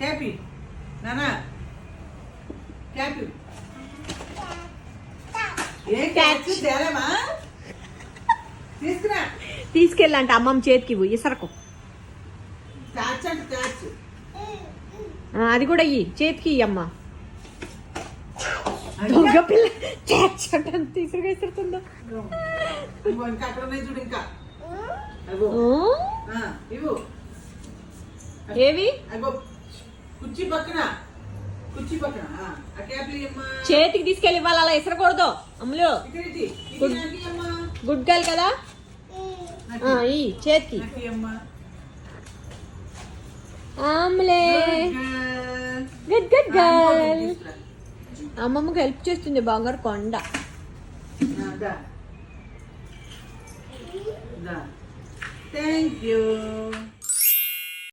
Happy నానా happy ఏ catch తేలేమా తీసుకురా. తీసుకెళ్ళంట అమ్మమ్మ చేతికి ఇవ్వు. ఇసరకు క్యాచ్ అంటే క్యాచ్ అది కూడా ఇయ్యి. చేతికి ఇయ్యి అమ్మ. దొంగ పిల్ల. క్యాచ్ అంటే. అంత ఇసురుగా ఇసురుతుందో. ఇంకా అక్కడ ఉన్నాయి చూడు ఇంకా. ఇవ్వు. ఏవి? అగో కుర్చీ పక్కన. కుర్చీ పక్కన. ఆ, ఆ క్యాప్లు ఇమ్మా చేతికి తీసుకెళ్ళి ఇవ్వాలి? అలా ఇసరకూడదు అమ్ములు. ఇక్కడ ఇది ఇది గుడ్. నాకు ఇయ్యమ్మా గుడ్ గర్ల్ కదా? ఆ, ఈ చేతికి. నాకు. Good good girl. అమ్మమ్మకి హెల్ప్ చేస్తుంది బంగారు కొండ. Thank you